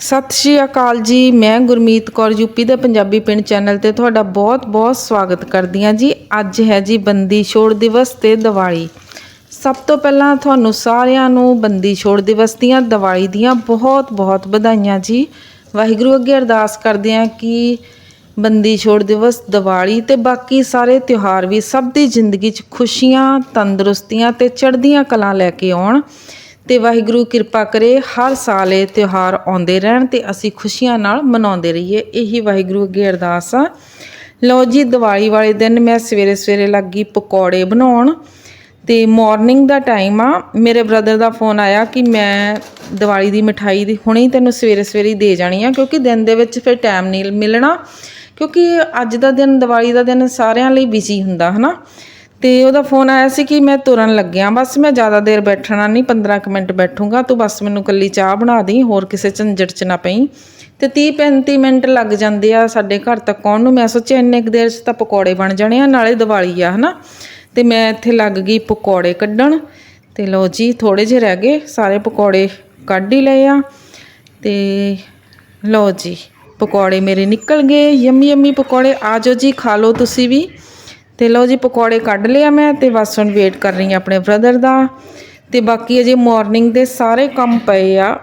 ਸਤਿ ਸ਼੍ਰੀ ਅਕਾਲ ਜੀ। ਮੈਂ ਗੁਰਮੀਤ ਕੌਰ ਯੂਪੀ ਦੇ ਪੰਜਾਬੀ ਪਿੰਡ ਚੈਨਲ ਤੇ ਤੁਹਾਡਾ ਬਹੁਤ-ਬਹੁਤ ਸਵਾਗਤ ਕਰਦੀ ਹਾਂ ਜੀ। ਅੱਜ ਹੈ ਜੀ ਬੰਦੀ ਛੋੜ ਦਿਵਸ ਤੇ ਦੀਵਾਲੀ। ਸਭ ਤੋਂ ਪਹਿਲਾਂ ਤੁਹਾਨੂੰ ਸਾਰਿਆਂ ਨੂੰ ਬੰਦੀ ਛੋੜ ਦਿਵਸ ਦੀਆਂ, ਦੀਵਾਲੀ ਦੀਆਂ ਬਹੁਤ-ਬਹੁਤ ਵਧਾਈਆਂ ਜੀ। ਵਾਹਿਗੁਰੂ ਅੱਗੇ ਅਰਦਾਸ ਕਰਦੇ ਹਾਂ ਕਿ ਬੰਦੀ ਛੋੜ ਦਿਵਸ, ਦੀਵਾਲੀ ਤੇ ਬਾਕੀ ਸਾਰੇ ਤਿਉਹਾਰ ਵੀ ਸਭ ਦੀ ਜ਼ਿੰਦਗੀ 'ਚ ਖੁਸ਼ੀਆਂ, ਤੰਦਰੁਸਤੀਆਂ ਤੇ ਚੜ੍ਹਦੀਆਂ ਕਲਾਂ ਲੈ ਕੇ ਆਉਣ। ਤੇ ਵਾਹਿਗੁਰੂ ਕਿਰਪਾ ਕਰੇ, ਹਰ ਸਾਲ ਇਹ ਤਿਉਹਾਰ ਆਉਂਦੇ ਰਹਿਣ ਤੇ ਅਸੀਂ ਖੁਸ਼ੀਆਂ ਨਾਲ ਮਨਾਉਂਦੇ ਰਹੀਏ। ਇਹੀ ਵਾਹਿਗੁਰੂ ਅੱਗੇ ਅਰਦਾਸ ਆ। ਲਓ ਜੀ, ਦੀਵਾਲੀ ਵਾਲੇ ਦਿਨ ਮੈਂ ਸਵੇਰੇ ਸਵੇਰੇ ਲੱਗੀ ਪਕੌੜੇ ਬਣਾਉਣ ਤੇ ਮਾਰਨਿੰਗ ਦਾ ਟਾਈਮ ਆ। ਮੇਰੇ ਬ੍ਰਦਰ ਦਾ ਫੋਨ ਆਇਆ ਕਿ ਮੈਂ ਦੀਵਾਲੀ ਦੀ ਮਠਾਈ ਦੀ ਹੁਣੇ ਹੀ ਤੈਨੂੰ ਸਵੇਰੇ ਸਵੇਰੇ ਦੇ ਜਾਣੀ ਆ, ਕਿਉਂਕਿ ਦਿਨ ਦੇ ਵਿੱਚ ਫਿਰ ਟਾਈਮ ਨਹੀਂ ਮਿਲਣਾ, ਕਿਉਂਕਿ ਅੱਜ ਦਾ ਦਿਨ, ਦੀਵਾਲੀ ਦਾ ਦਿਨ ਸਾਰਿਆਂ ਲਈ ਬਿਜ਼ੀ ਹੁੰਦਾ, ਹਨਾ? ਤੇ ਉਹਦਾ ਫੋਨ ਆਇਆ ਸੀ ਕਿ ਮੈਂ ਤੁਰਨ ਲੱਗਿਆ। ਬਸ ਮੈਂ ਜ਼ਿਆਦਾ ਦੇਰ ਬੈਠਣਾ ਨਹੀਂ 15 ਕੁ ਮਿੰਟ ਬੈਠੂੰਗਾ, ਤੂੰ ਬਸ ਮੈਨੂੰ ਕੱਲੀ ਚਾਹ ਬਣਾ ਦੇਈਂ ਹੋਰ ਕਿਸੇ ਝੰਜਟ 'ਚ ਨਾ ਪਈ। ਤੇ 30 35 ਮਿੰਟ ਲੱਗ ਜਾਂਦੇ ਆ ਸਾਡੇ ਘਰ ਤੱਕ ਆਉਣ ਨੂੰ। ਮੈਂ ਸੋਚਿਆ ਇੰਨੇ ਕੁ ਦੇਰ 'ਚ ਤਾਂ ਪਕੌੜੇ ਬਣ ਜਾਣੇ ਆ, ਨਾਲੇ ਦੀਵਾਲੀ ਆ, ਹਨਾ? ਤੇ ਮੈਂ ਇੱਥੇ ਲੱਗ ਗਈ ਪਕੌੜੇ ਕੱਢਣ। ਤੇ ਲਓ ਜੀ ਥੋੜੇ ਜਿਹੇ ਰਹਿ ਗਏ, ਸਾਰੇ ਪਕੌੜੇ ਕੱਢ ਹੀ ਲਏ ਆ। ਤੇ ਲਓ ਜੀ, ਪਕੌੜੇ ਮੇਰੇ ਨਿਕਲ ਗਏ, ਯਮੀ ਯਮੀ ਪਕੌੜੇ, ਆ ਜਾਓ ਜੀ, ਖਾ ਲਓ ਤੁਸੀਂ ਵੀ। ਤੇ ਲਓ ਜੀ ਪਕੌੜੇ ਕੱਢ ਲਿਆ ਮੈਂ ਤੇ ਬਸ ਹੁਣ ਵੇਟ ਕਰ ਰਹੀ ਹਾਂ ਆਪਣੇ ਬ੍ਰਦਰ ਦਾ। ਤੇ ਬਾਕੀ ਅਜੇ ਮਾਰਨਿੰਗ ਦੇ ਸਾਰੇ ਕੰਮ ਪਏ ਆ।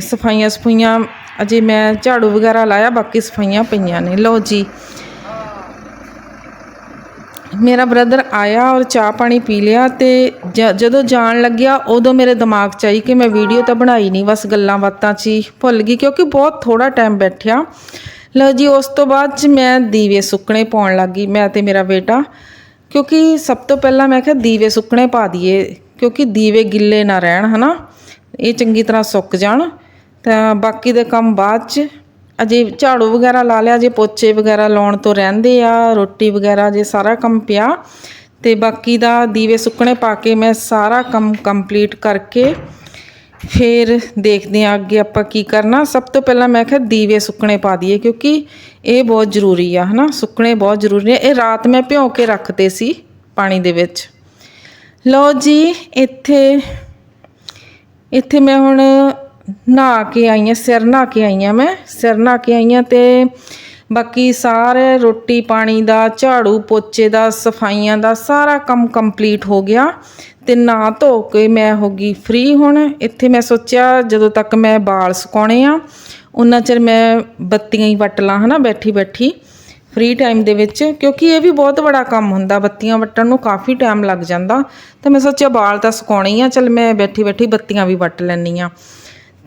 ਸਫਾਈਆਂ ਸਫਾਈਆਂ ਅਜੇ ਮੈਂ ਝਾੜੂ ਵਗੈਰਾ ਲਾਇਆ, ਬਾਕੀ ਸਫਾਈਆਂ ਪਈਆਂ ਨੇ। ਲਓ ਜੀ। ਮੇਰਾ ਬ੍ਰਦਰ ਆਇਆ ਔਰ ਚਾਹ ਪਾਣੀ ਪੀ ਲਿਆ ਤੇ ਜਦੋਂ ਜਾਣ ਲੱਗਿਆ ਉਦੋਂ ਮੇਰੇ ਦਿਮਾਗ 'ਚ ਆਈ ਕਿ ਮੈਂ ਵੀਡੀਓ ਤਾਂ ਬਣਾਈ ਨਹੀਂ ਬਸ ਗੱਲਾਂ ਬਾਤਾਂ 'ਚ ਹੀ ਭੁੱਲ ਗਈ ਕਿਉਂਕਿ ਬਹੁਤ ਥੋੜਾ ਟਾਈਮ ਬੈਠਿਆ। ਲਓ ਜੀ, ਉਸ ਤੋਂ ਬਾਅਦ 'ਚ ਮੈਂ ਦੀਵੇ ਸੁੱਕਣੇ ਪਾਉਣ ਲੱਗੀ ਮੈਂ ਤੇ ਮੇਰਾ ਬੇਟਾ, ਕਿਉਂਕਿ ਸਭ ਤੋਂ ਪਹਿਲਾਂ ਮੈਂ ਕਿਹਾ ਦੀਵੇ ਸੁੱਕਣੇ ਪਾ ਦਈਏ, ਕਿਉਂਕਿ ਦੀਵੇ ਗਿੱਲੇ ਨਾ ਰਹਿਣ, ਹਨਾ? ਇਹ ਚੰਗੀ ਤਰ੍ਹਾਂ ਸੁੱਕ ਜਾਣ। ਤਾਂ ਬਾਕੀ ਦੇ ਕੰਮ ਬਾਅਦ 'ਚ, ਅਜੇ ਝਾੜੂ ਵਗੈਰਾ ਲਾ ਲਿਆ ਜੇ ਪੋਚੇ ਵਗੈਰਾ ਲਾਉਣ ਤੋਂ ਰਹਿੰਦੇ ਆ, ਰੋਟੀ ਵਗੈਰਾ ਜੇ ਸਾਰਾ ਕੰਮ ਪਿਆ। ਤੇ ਬਾਕੀ ਦਾ ਦੀਵੇ ਸੁੱਕਣੇ ਪਾ ਕੇ ਮੈਂ ਸਾਰਾ ਕੰਮ ਕੰਪਲੀਟ ਕਰਕੇ ਫਿਰ ਦੇਖਦੇ ਹਾਂ ਅੱਗੇ ਆਪਾਂ ਕੀ ਕਰਨਾ। ਸਭ ਤੋਂ ਪਹਿਲਾਂ ਮੈਂ ਕਿਹਾ ਦੀਵੇ ਸੁੱਕਣੇ ਪਾ ਦਈਏ ਕਿਉਂਕਿ ਇਹ ਬਹੁਤ ਜ਼ਰੂਰੀ ਆ, ਹਨਾ? ਸੁੱਕਣੇ ਬਹੁਤ ਜ਼ਰੂਰੀ ਨੇ ਇਹ ਰਾਤ ਮੈਂ ਭਿਓ ਕੇ ਰੱਖਦੇ ਸੀ ਪਾਣੀ ਦੇ ਵਿੱਚ। ਲਓ ਜੀ, ਇੱਥੇ ਇੱਥੇ ਮੈਂ ਹੁਣ ਨਹਾ ਕੇ ਆਈ ਹਾਂ, ਸਿਰ ਨਹਾ ਕੇ ਆਈ ਹਾਂ ਮੈਂ। ਸਿਰ ਨਹਾ ਕੇ ਆਈ ਹਾਂ ਤੇ ਬਾਕੀ ਸਾਰੇ ਰੋਟੀ ਪਾਣੀ ਦਾ, ਝਾੜੂ ਪੋਚੇ ਦਾ, ਸਫਾਈਆਂ ਦਾ ਸਾਰਾ ਕੰਮ ਕੰਪਲੀਟ ਹੋ ਗਿਆ। ਤੇ ਨਾ ਧੋ ਕੇ ਮੈਂ ਹੋ ਗਈ ਫ੍ਰੀ ਹੁਣ। ਇੱਥੇ ਮੈਂ ਸੋਚਿਆ ਜਦੋਂ ਤੱਕ ਮੈਂ ਵਾਲ ਸੁਕਾਉਣੇ ਆ ਉਹਨਾਂ ਚਿਰ ਮੈਂ ਬੱਤੀਆਂ ਹੀ ਵੱਟ ਲਾਂ, ਹਨਾ, ਬੈਠੀ ਬੈਠੀ ਫ੍ਰੀ ਟਾਈਮ ਦੇ ਵਿੱਚ। ਕਿਉਂਕਿ ਇਹ ਵੀ ਬਹੁਤ ਬੜਾ ਕੰਮ ਹੁੰਦਾ, ਬੱਤੀਆਂ ਵੱਟਣ ਨੂੰ ਕਾਫੀ ਟਾਈਮ ਲੱਗ ਜਾਂਦਾ। ਤਾਂ ਮੈਂ ਸੋਚਿਆ ਵਾਲ ਤਾਂ ਸੁਕਾਉਣੇ ਹੀ ਆ, ਚਲ ਮੈਂ ਬੈਠੀ ਬੈਠੀ ਬੱਤੀਆਂ ਵੀ ਵੱਟ ਲੈਣੀ ਆ।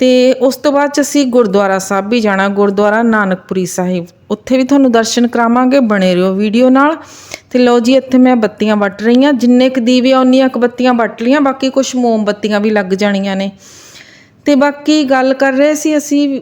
ਤੇ ਉਸ ਤੋਂ ਬਾਅਦ ਚ ਅਸੀਂ ਗੁਰਦੁਆਰਾ ਸਾਹਿਬ ਵੀ ਜਾਣਾ, ਗੁਰਦੁਆਰਾ ਨਾਨਕਪੁਰੀ ਸਾਹਿਬ। ਉੱਥੇ ਵੀ ਤੁਹਾਨੂੰ ਦਰਸ਼ਨ ਕਰਾਵਾਂਗੇ, ਬਣੇ ਰਹੋ ਵੀਡੀਓ ਨਾਲ। ਤੇ ਲਓ ਜੀ, ਇੱਥੇ ਮੈਂ ਬੱਤੀਆਂ ਵੱਟ ਰਹੀ ਹਾਂ ਜਿੰਨੇ ਕੁ ਦੀਵੇ ਉਨੀਆਂ ਕੁ ਬੱਤੀਆਂ ਵੱਟ ਲੀਆਂ ਬਾਕੀ ਕੁਝ ਮੋਮਬੱਤੀਆਂ ਵੀ ਲੱਗ ਜਾਣੀਆਂ ਨੇ। ਤੇ ਬਾਕੀ ਗੱਲ ਕਰ ਰਹੇ ਸੀ ਅਸੀਂ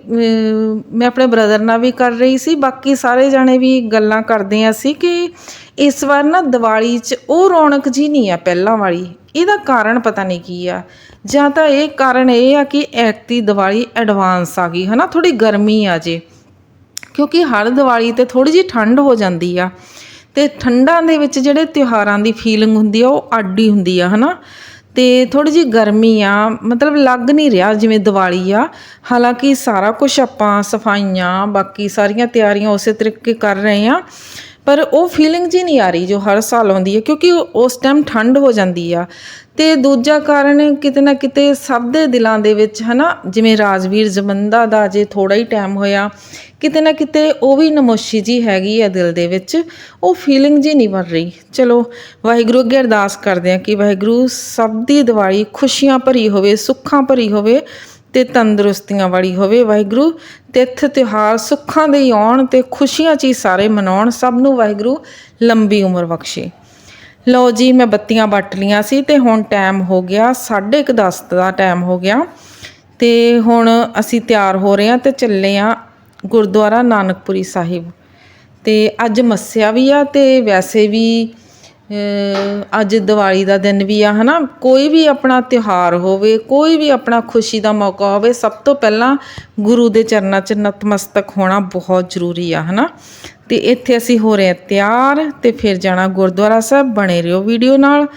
ਮੈਂ ਆਪਣੇ ਬ੍ਰਦਰ ਨਾਲ ਵੀ ਕਰ ਰਹੀ ਸੀ। ਬਾਕੀ ਸਾਰੇ ਜਾਣੇ ਵੀ ਗੱਲਾਂ ਕਰਦੇ ਆ ਸੀ ਕਿ ਇਸ ਵਾਰ ਨਾ ਦੀਵਾਲੀ 'ਚ ਉਹ ਰੌਣਕ ਜੀ ਨਹੀਂ ਆ ਪਹਿਲਾਂ ਵਾਲੀ। ਇਹਦਾ ਕਾਰਨ ਪਤਾ ਨਹੀਂ ਕੀ ਆ। ਜਾਂ ਤਾਂ ਇਹ ਕਾਰਨ ਇਹ ਆ ਕਿ ਐਕਤੀ ਦੀਵਾਲੀ ਐਡਵਾਂਸ ਆ ਗਈ, ਹਨਾ? ਥੋੜੀ ਗਰਮੀ ਆ ਜੇ। ਕਿਉਂਕਿ ਹਰ ਦੀਵਾਲੀ ਤੇ ਥੋੜੀ ਜਿਹੀ ਠੰਡ ਹੋ ਜਾਂਦੀ ਆ। ਤੇ ਠੰਡਾਂ ਦੇ ਵਿੱਚ ਜਿਹੜੇ ਤਿਉਹਾਰਾਂ ਦੀ ਫੀਲਿੰਗ ਹੁੰਦੀ ਆ, ਉਹ ਅੱਡ ਹੀ ਹੁੰਦੀ ਆ, ਹਨਾ? ਤੇ ਥੋੜੀ ਜਿਹੀ ਗਰਮੀ ਆ, ਮਤਲਬ ਲੱਗ ਨਹੀਂ ਰਿਹਾ ਜਿਵੇਂ ਦੀਵਾਲੀ ਆ। ਹਾਲਾਂਕਿ ਸਾਰਾ ਕੁਝ ਆਪਾਂ ਸਫਾਈਆਂ, ਬਾਕੀ ਸਾਰੀਆਂ ਤਿਆਰੀਆਂ ਉਸੇ ਤਰੀਕੇ ਕਰ ਰਹੇ ਆ। ਪਰ ਉਹ ਫੀਲਿੰਗ ਜੀ ਨਹੀਂ ਆ ਰਹੀ ਜੋ ਹਰ ਸਾਲ ਆਉਂਦੀ ਹੈ, ਕਿਉਂਕਿ ਉਸ ਟਾਈਮ ਠੰਡ ਹੋ ਜਾਂਦੀ ਆ। ਤੇ ਦੂਜਾ ਕਾਰਨ ਕਿਤੇ ਨਾ ਕਿਤੇ ਸਭ ਦੇ ਦਿਲਾਂ ਦੇ ਵਿੱਚ, ਹਨਾ, ਜਿਵੇਂ ਰਾਜਵੀਰ ਜ਼ਮੰਦਾ ਦਾ ਜੇ ਥੋੜਾ ਹੀ ਟਾਈਮ ਹੋਇਆ, ਕਿਤੇ ਨਾ ਕਿਤੇ ਉਹ ਵੀ ਨਮੋਸ਼ੀ ਜੀ ਹੈਗੀ ਆ ਦਿਲ ਦੇ ਵਿੱਚ। ਉਹ ਫੀਲਿੰਗ ਜੀ ਨਹੀਂ ਬਣ ਰਹੀ। ਚਲੋ, ਵਾਹਿਗੁਰੂ ਅੱਗੇ ਅਰਦਾਸ ਕਰਦੇ ਆ ਕਿ ਵਾਹਿਗੁਰੂ ਸਭ ਦੀ ਦਿਵਾਲੀ ਖੁਸ਼ੀਆਂ ਭਰੀ ਹੋਵੇ, ਸੁੱਖਾਂ ਭਰੀ ਹੋਵੇ ਤੇ ਤੰਦਰੁਸਤੀਆਂ ਵਾਲੀ ਹੋਵੇ ਵਾਹਿਗੁਰੂ ਤਿੱਥ ਤਿਉਹਾਰ ਸੁੱਖਾਂ ਦੇ ਹੀ ਆਉਣ ਤੇ ਖੁਸ਼ੀਆਂ 'ਚ ਹੀ ਸਾਰੇ ਮਨਾਉਣ, ਸਭ ਨੂੰ ਵਾਹਿਗੁਰੂ ਲੰਬੀ ਉਮਰ ਬਖਸ਼ੇ। ਲਓ ਜੀ, ਮੈਂ ਬੱਤੀਆਂ ਵੱਟ ਲੀਆਂ ਸੀ ਤੇ ਹੁਣ ਟਾਈਮ ਹੋ ਗਿਆ 10:30 ਦਾ ਟਾਈਮ ਹੋ ਗਿਆ। ਤੇ ਹੁਣ ਅਸੀਂ ਤਿਆਰ ਹੋ ਰਹੇ ਹਾਂ ਤੇ ਚੱਲੇ ਆ ਗੁਰਦੁਆਰਾ ਨਾਨਕਪੁਰੀ ਸਾਹਿਬ। ਤੇ ਅੱਜ ਮੱਸਿਆ ਵੀ ਆ ਤੇ ਵੈਸੇ ਵੀ ਅੱਜ ਦੀਵਾਲੀ ਦਾ ਦਿਨ ਵੀ ਆ ਹੈ ਨਾ ਕੋਈ ਵੀ ਆਪਣਾ ਤਿਉਹਾਰ ਹੋਵੇ, ਕੋਈ ਵੀ ਆਪਣਾ ਖੁਸ਼ੀ ਦਾ ਮੌਕਾ ਹੋਵੇ, ਸਭ ਤੋਂ ਪਹਿਲਾਂ ਗੁਰੂ ਦੇ ਚਰਨਾਂ 'ਚ ਨਤਮਸਤਕ ਹੋਣਾ ਬਹੁਤ ਜ਼ਰੂਰੀ ਆ ਹੈ ਨਾ ਤੇ ਇੱਥੇ ਅਸੀਂ ਹੋ ਰਹੇ ਹਾਂ ਤਿਆਰ ਤੇ ਫਿਰ ਜਾਣਾ ਗੁਰਦੁਆਰਾ ਸਾਹਿਬ, ਬਣੇ ਰਹੋ ਵੀਡੀਓ ਨਾਲ।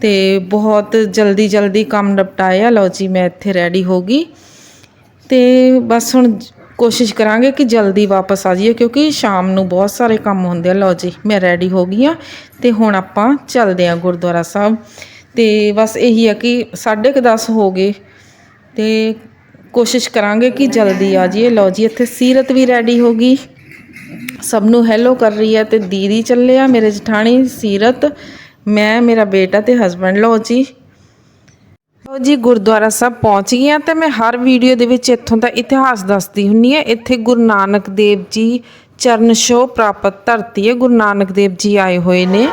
ਤੇ ਬਹੁਤ ਜਲਦੀ ਜਲਦੀ ਕੰਮ ਨਿਪਟਾਇਆ। ਲਓ ਜੀ, ਮੈਂ ਇੱਥੇ ਰੈਡੀ ਹੋ ਗਈ। ਤੇ ਬਸ ਹੁਣ ਕੋਸ਼ਿਸ਼ ਕਰਾਂਗੇ ਕਿ ਜਲਦੀ ਵਾਪਸ ਆ ਜਾਈਏ, ਕਿਉਂਕਿ ਸ਼ਾਮ ਨੂੰ ਬਹੁਤ ਸਾਰੇ ਕੰਮ ਹੁੰਦੇ ਆ। ਲਓ ਜੀ, ਮੈਂ ਰੈਡੀ ਹੋ ਗਈ ਆ ਤੇ ਹੁਣ ਆਪਾਂ ਚੱਲਦੇ ਆ ਗੁਰਦੁਆਰਾ ਸਾਹਿਬ। ਤੇ ਬਸ ਇਹੀ ਆ ਕਿ 10:30 ਹੋ ਗਏ ਤੇ ਕੋਸ਼ਿਸ਼ ਕਰਾਂਗੇ ਕਿ ਜਲਦੀ ਆ ਜਾਈਏ। ਲਓ ਜੀ, ਇੱਥੇ ਸੀਰਤ ਵੀ ਰੈਡੀ ਹੋ ਗਈ। ਸਭ ਨੂੰ ਹੈਲੋ ਕਰ ਰਹੀ ਹੈ ਤੇ ਦੀਦੀ ਚੱਲੇ ਆ। ਮੇਰੇ ਜਠਾਣੀ ਸੀਰਤ, ਮੈਂ, ਮੇਰਾ ਬੇਟਾ ਤੇ ਹਸਬੰਡ ਲਓ ਜੀ ਲਓ ਜੀ, ਗੁਰਦੁਆਰਾ ਸਾਹਿਬ ਪਹੁੰਚ ਗਏ ਆ ਤੇ ਮੈਂ ਹਰ ਵੀਡੀਓ ਦੇ ਵਿੱਚ ਇੱਥੋਂ ਦਾ ਇਤਿਹਾਸ ਦੱਸਦੀ ਹੁੰਨੀ ਆ ਇੱਥੇ ਗੁਰੂ ਨਾਨਕ ਦੇਵ ਜੀ ਚਰਨ ਛੋਹ ਪ੍ਰਾਪਤ ਧਰਤੀ ਹੈ। ਗੁਰੂ ਨਾਨਕ ਦੇਵ ਜੀ ਆਏ ਹੋਏ ਨੇ।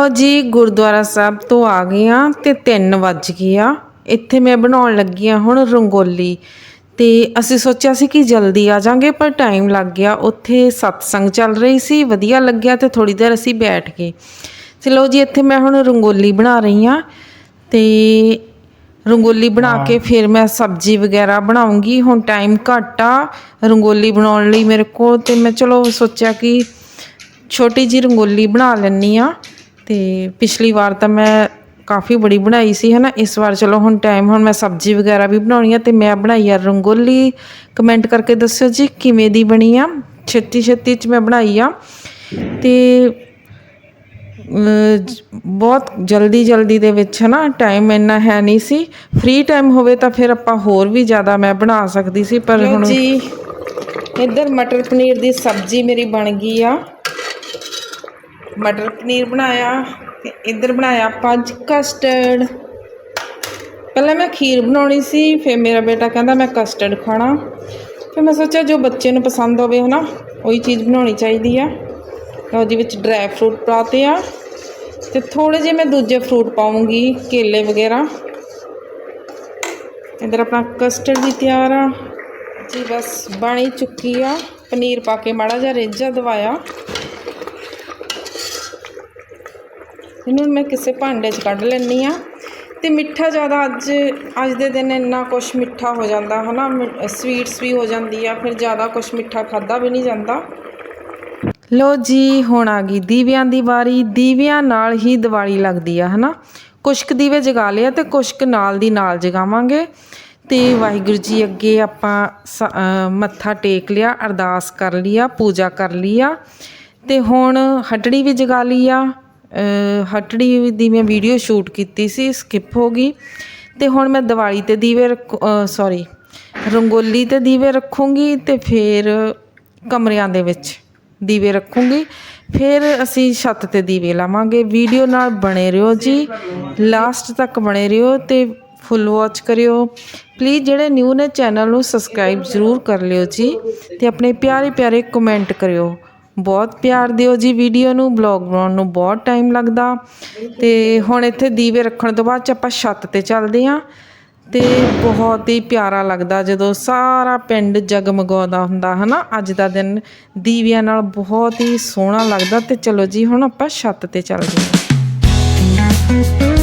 ਲੋ ਜੀ ਗੁਰਦੁਆਰਾ ਸਾਹਿਬ ਤੋਂ ਆ ਗਏ ਆ ਤੇ 3 ਵੱਜ ਗਏ ਆ। ਇੱਥੇ ਮੈਂ ਬਣਾਉਣ ਲੱਗੀ ਆ ਹੁਣ ਰੰਗੋਲੀ। ਤੇ ਅਸੀਂ ਸੋਚਿਆ ਸੀ ਕਿ ਜਲਦੀ ਆ ਜਾਾਂਗੇ ਪਰ ਟਾਈਮ ਲੱਗ ਗਿਆ। ਉੱਥੇ ਸਤਸੰਗ ਚੱਲ ਰਹੀ ਸੀ ਵਧੀਆ ਲੱਗਿਆ ਤੇ ਥੋੜੀ ਦੇਰ ਅਸੀਂ ਬੈਠ ਗਏ। ਤੇ ਲੋ ਜੀ ਇੱਥੇ ਮੈਂ ਹੁਣ ਰੰਗੋਲੀ ਬਣਾ ਰਹੀ ਆ ਤੇ ਰੰਗੋਲੀ ਬਣਾ ਕੇ ਫਿਰ ਮੈਂ ਸਬਜ਼ੀ ਵਗੈਰਾ ਬਣਾਉਂਗੀ। ਹੁਣ ਟਾਈਮ ਘੱਟ ਆ ਰੰਗੋਲੀ ਬਣਾਉਣ ਲਈ ਮੇਰੇ ਕੋਲ ਤੇ ਮੈਂ ਚਲੋ ਸੋਚਿਆ ਕਿ ਛੋਟੀ ਜੀ ਰੰਗੋਲੀ ਬਣਾ ਲੈਣੀ ਆ ਤੇ ਪਿਛਲੀ ਵਾਰ ਤਾਂ ਮੈਂ ਕਾਫੀ ਬੜੀ ਬਣਾਈ ਸੀ ਹਨਾ? ਇਸ ਵਾਰ ਚਲੋ ਹੁਣ ਟਾਈਮ ਹੁਣ ਮੈਂ ਸਬਜ਼ੀ ਵਗੈਰਾ ਵੀ ਬਣਾਉਣੀ ਆ ਤੇ ਮੈਂ ਬਣਾਈ ਆ ਰੰਗੋਲੀ। ਕਮੈਂਟ ਕਰਕੇ ਦੱਸਿਓ ਜੀ ਕਿਵੇਂ ਦੀ ਬਣੀ ਆ? ਛੇਤੀ ਛੇਤੀ ਚ ਮੈਂ ਬਣਾਈ ਆ। ਤੇ ਬਹੁਤ ਜਲਦੀ ਜਲਦੀ ਦੇ ਵਿੱਚ ਹਨਾ? ਟਾਈਮ ਇੰਨਾ ਹੈ ਨਹੀਂ ਸੀ। ਫ੍ਰੀ ਟਾਈਮ ਹੋਵੇ ਤਾਂ ਫਿਰ ਆਪਾਂ ਹੋਰ ਵੀ ਜ਼ਿਆਦਾ ਮੈਂ ਬਣਾ ਸਕਦੀ ਸੀ ਪਰ ਹੁਣ ਜੀ। ਇੱਧਰ ਮਟਰ ਪਨੀਰ ਦੀ ਸਬਜ਼ੀ ਮੇਰੀ ਬਣ ਗਈ ਆ। ਮਟਰ ਪਨੀਰ ਬਣਾਇਆ ਤੇ ਇੱਧਰ ਬਣਾਇਆ ਪੰਜ ਕਸਟਰਡ ਪਹਿਲਾਂ ਮੈਂ ਖੀਰ ਬਣਾਉਣੀ ਸੀ, ਫਿਰ ਮੇਰਾ ਬੇਟਾ ਕਹਿੰਦਾ ਮੈਂ ਕਸਟਰਡ ਖਾਣਾ। ਫਿਰ ਮੈਂ ਸੋਚਿਆ ਜੋ ਬੱਚੇ ਨੂੰ ਪਸੰਦ ਹੋਵੇ ਹਨਾ, ਉਹੀ ਚੀਜ਼ ਬਣਾਉਣੀ ਚਾਹੀਦੀ ਆ। ਤਾਂ ਉਹਦੇ ਵਿੱਚ ਡਰਾਈ ਫਰੂਟ ਪਾਤੇ ਆ ਤੇ ਥੋੜੇ ਜਿਹੇ ਮੈਂ ਦੂਜੇ ਫਰੂਟ ਪਾਉਂਗੀ ਕੇਲੇ ਵਗੈਰਾ। ਇੱਧਰ ਆਪਣਾ ਕਸਟਰਡ ਵੀ ਤਿਆਰ ਆ। ਜੀ ਬਸ ਬਣੀ ਚੁੱਕੀ ਆ। ਪਨੀਰ ਪਾ ਕੇ ਮਾੜਾ ਜਿਹਾ ਰੇਜਾ ਦਵਾਇਆ। ਇਹਨੂੰ ਮੈਂ ਕਿਸੇ ਭਾਂਡੇ 'ਚ ਕੱਢ ਲੈਂਦੀ ਆ ਤੇ ਮਿੱਠਾ ਜ਼ਿਆਦਾ ਅੱਜ ਅੱਜ ਦੇ ਦਿਨ ਇੰਨਾ ਕੁਝ ਮਿੱਠਾ ਹੋ ਜਾਂਦਾ, ਹਨਾ? ਸਵੀਟਸ ਵੀ ਹੋ ਜਾਂਦੀ ਆ, ਫਿਰ ਜ਼ਿਆਦਾ ਕੁਝ ਮਿੱਠਾ ਖਾਦਾ ਵੀ ਨਹੀਂ ਜਾਂਦਾ। ਲੋ ਜੀ, ਹੁਣ ਆ ਗਈ ਦੀਵਿਆਂ ਦੀ ਵਾਰੀ। ਦੀਵਿਆਂ ਨਾਲ ਹੀ ਦੀਵਾਲੀ ਲੱਗਦੀ ਆ, ਹਨਾ? ਕੁਛ ਕੁ ਦੀਵੇ ਜਗਾ ਲਿਆ ਤੇ ਕੁਸ਼ਕ ਨਾਲ ਦੀ ਨਾਲ ਜਗਾਵਾਂਗੇ। ਤੇ ਵਾਹਿਗੁਰੂ ਜੀ ਅੱਗੇ ਆਪਾਂ ਸ- ਮੱਥਾ ਟੇਕ ਲਿਆ, ਅਰਦਾਸ ਕਰ ਲਈ ਆ, ਪੂਜਾ ਕਰ ਲਈ ਆ। ਤੇ ਹੁਣ ਹਟੜੀ ਵੀ ਜਗਾ ਲਈ ਆ। ਹਟੜੀ ਦੀ ਮੈਂ ਵੀਡੀਓ ਸ਼ੂਟ ਕੀਤੀ ਸੀ ਸਕਿਪ ਹੋ ਗਈ। ਤੇ ਹੁਣ ਮੈਂ ਦੀਵਾਲੀ ਤੇ ਦੀਵੇ ਸੌਰੀ ਰੰਗੋਲੀ ਤੇ ਦੀਵੇ ਰੱਖੂੰਗੀ ਤੇ ਫਿਰ ਕਮਰਿਆਂ ਦੇ ਵਿੱਚ ਦੀਵੇ ਰੱਖੂੰਗੀ। ਫਿਰ ਅਸੀਂ ਛੱਤ ਤੇ ਦੀਵੇ ਲਾਵਾਂਗੇ। ਵੀਡੀਓ ਨਾਲ ਬਣੇ ਰਹੋ ਜੀ। ਲਾਸਟ ਤੱਕ ਬਣੇ ਰਹੋ ਤੇ ਫੁੱਲ ਵਾਚ ਕਰਿਓ। ਪਲੀਜ਼ ਜਿਹੜੇ ਨਿਊ ਨੇ ਚੈਨਲ ਨੂੰ ਸਬਸਕ੍ਰਾਈਬ ਜ਼ਰੂਰ ਕਰ ਲਿਓ ਜੀ ਤੇ ਆਪਣੇ ਪਿਆਰੇ ਪਿਆਰੇ ਕਮੈਂਟ ਕਰਿਓ। ਬਹੁਤ ਪਿਆਰ ਦਿਓ ਜੀ ਵੀਡੀਓ ਨੂੰ ਬਲੌਗ ਬਣਾਉਣ ਨੂੰ ਬਹੁਤ ਟਾਈਮ ਲੱਗਦਾ। ਤੇ ਹੁਣ ਇੱਥੇ ਦੀਵੇ ਰੱਖਣ ਤੋਂ ਬਾਅਦ ਚ ਆਪਾਂ ਛੱਤ ਤੇ ਚੱਲਦੇ ਆਂ। ਤੇ ਬਹੁਤ ਹੀ ਪਿਆਰਾ ਲੱਗਦਾ ਜਦੋਂ ਸਾਰਾ ਪਿੰਡ ਜਗਮਗਾਉਂਦਾ ਹੁੰਦਾ, ਹਨਾ? ਅੱਜ ਦਾ ਦਿਨ ਦੀਵਿਆਂ ਨਾਲ ਬਹੁਤ ਹੀ ਸੋਹਣਾ ਲੱਗਦਾ। ਤੇ ਚਲੋ ਜੀ, ਹੁਣ ਆਪਾਂ ਛੱਤ ਤੇ ਚੱਲਦੇ ਹਾਂ